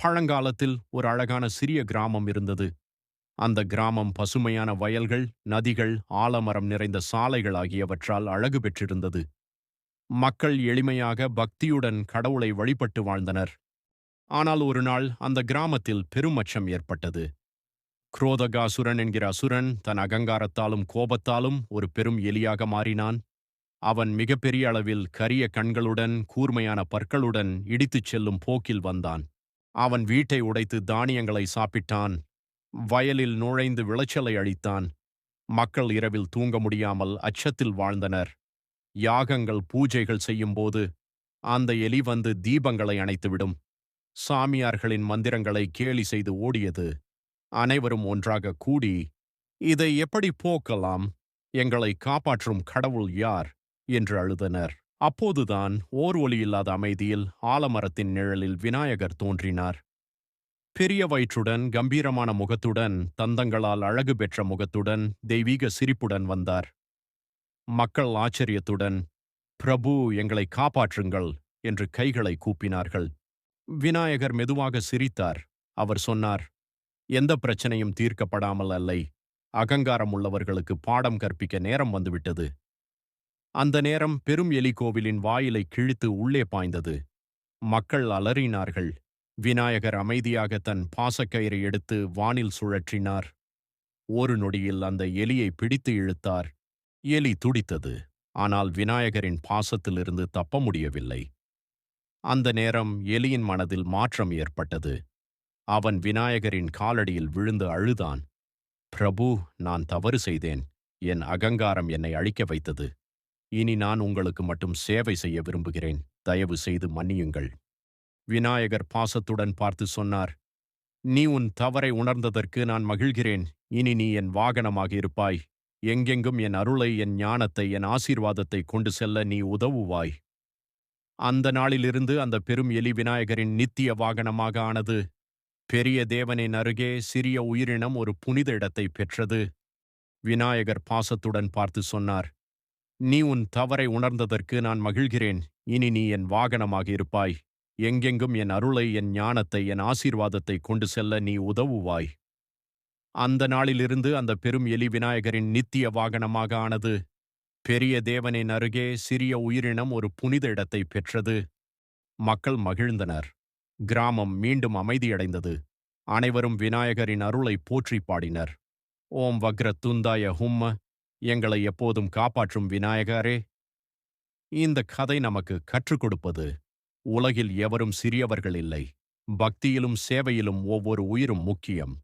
பழங்காலத்தில் ஒரு அழகான சிறிய கிராமம் இருந்தது. அந்த கிராமம் பசுமையான வயல்கள் நதிகள் ஆலமரம் நிறைந்த சாலைகள் ஆகியவற்றால் அழகு பெற்றிருந்தது. மக்கள் எளிமையாக பக்தியுடன் கடவுளை வழிபட்டு வாழ்ந்தனர். ஆனால் ஒரு நாள் அந்த கிராமத்தில் பெருமச்சம் ஏற்பட்டது. குரோதகாசுரன் என்கிற அசுரன் தன் அகங்காரத்தாலும் கோபத்தாலும் ஒரு பெரும் எலியாக மாறினான். அவன் மிகப்பெரிய அளவில் கரிய கண்களுடன் கூர்மையான பற்களுடன் இடித்துச் செல்லும் போக்கில் வந்தான். அவன் வீட்டை உடைத்து தானியங்களை சாப்பிட்டான். வயலில் நுழைந்து விளைச்சலை அழித்தான். மக்கள் இரவில் தூங்க முடியாமல் அச்சத்தில் வாழ்ந்தனர். யாகங்கள் பூஜைகள் செய்யும்போது அந்த எலி வந்து தீபங்களை அணைத்துவிடும். சாமியார்களின் மந்திரங்களை கேலி செய்து ஓடியது. அனைவரும் ஒன்றாக கூடி இதை எப்படி போக்கலாம்? எங்களை காப்பாற்றும் கடவுள் யார்? என்று அழுதனர். அப்போதுதான் ஓர் ஒளி இல்லாத அமைதியில் ஆலமரத்தின் நிழலில் விநாயகர் தோன்றினார். பெரிய வயிற்றுடன் கம்பீரமான முகத்துடன் தந்தங்களால் அழகு பெற்ற முகத்துடன் தெய்வீக சிரிப்புடன் வந்தார். மக்கள் ஆச்சரியத்துடன் பிரபு எங்களை காப்பாற்றுங்கள் என்று கைகளை கூப்பினார்கள். விநாயகர் மெதுவாக சிரித்தார். அவர் சொன்னார் எந்த பிரச்சனையும் தீர்க்கப்படாமல் அல்லை. அகங்காரம் உள்ளவர்களுக்கு பாடம் கற்பிக்க நேரம் வந்துவிட்டது. அந்த நேரம் பெரும் எலி கோவிலின் வாயிலை கிழித்து உள்ளே பாய்ந்தது. மக்கள் அலறினார்கள். விநாயகர் அமைதியாக தன் பாசக்கயிறை எடுத்து வானில் சுழற்றினார். ஒரு நொடியில் அந்த எலியை பிடித்து இழுத்தார். எலி துடித்தது. ஆனால் விநாயகரின் பாசத்திலிருந்து தப்ப முடியவில்லை. அந்த நேரம் எலியின் மனதில் மாற்றம் ஏற்பட்டது. அவன் விநாயகரின் காலடியில் விழுந்து அழுதான். பிரபு நான் தவறு செய்தேன். என் அகங்காரம் என்னை அழிக்க வைத்தது. இனி நான் உங்களுக்கு மட்டும் சேவை செய்ய விரும்புகிறேன். தயவு செய்து மன்னியுங்கள். விநாயகர் பாசத்துடன் பார்த்து சொன்னார் நீ உன் தவறை உணர்ந்ததற்கு நான் மகிழ்கிறேன். இனி நீ என் வாகனமாக இருப்பாய். எங்கெங்கும் என் அருளை என் ஞானத்தை என் ஆசீர்வாதத்தை கொண்டு செல்ல நீ உதவுவாய். அந்த நாளிலிருந்து அந்த பெரும் எலி விநாயகரின் நித்திய வாகனமாக ஆனது. பெரிய தேவனின் அருகே சிறிய உயிரினம் ஒரு புனித இடத்தை பெற்றது. விநாயகர் பாசத்துடன் பார்த்து சொன்னார் நீ உன் தவறை உணர்ந்ததற்கு நான் மகிழ்கிறேன். இனி நீ என் வாகனமாக இருப்பாய். எங்கெங்கும் என் அருளை என் ஞானத்தை என் ஆசீர்வாதத்தை கொண்டு செல்ல நீ உதவுவாய். அந்த நாளிலிருந்து அந்த பெரும் எலி விநாயகரின் நித்திய வாகனமாக ஆனது. பெரிய தேவனின் அருகே சிறிய உயிரினம் ஒரு புனித இடத்தை பெற்றது. மக்கள் மகிழ்ந்தனர். கிராமம் மீண்டும் அமைதியடைந்தது. அனைவரும் விநாயகரின் அருளை போற்றி பாடினர். ஓம் வக்ர துந்தாய ஹும்ம. எங்களை எப்போதும் காப்பாற்றும் விநாயகரே இந்த கதை நமக்கு கற்றுக் கொடுப்பது உலகில் எவரும் சிறியவர்கள் இல்லை. பக்தியிலும் சேவையிலும் ஒவ்வொரு உயிரும் முக்கியம்.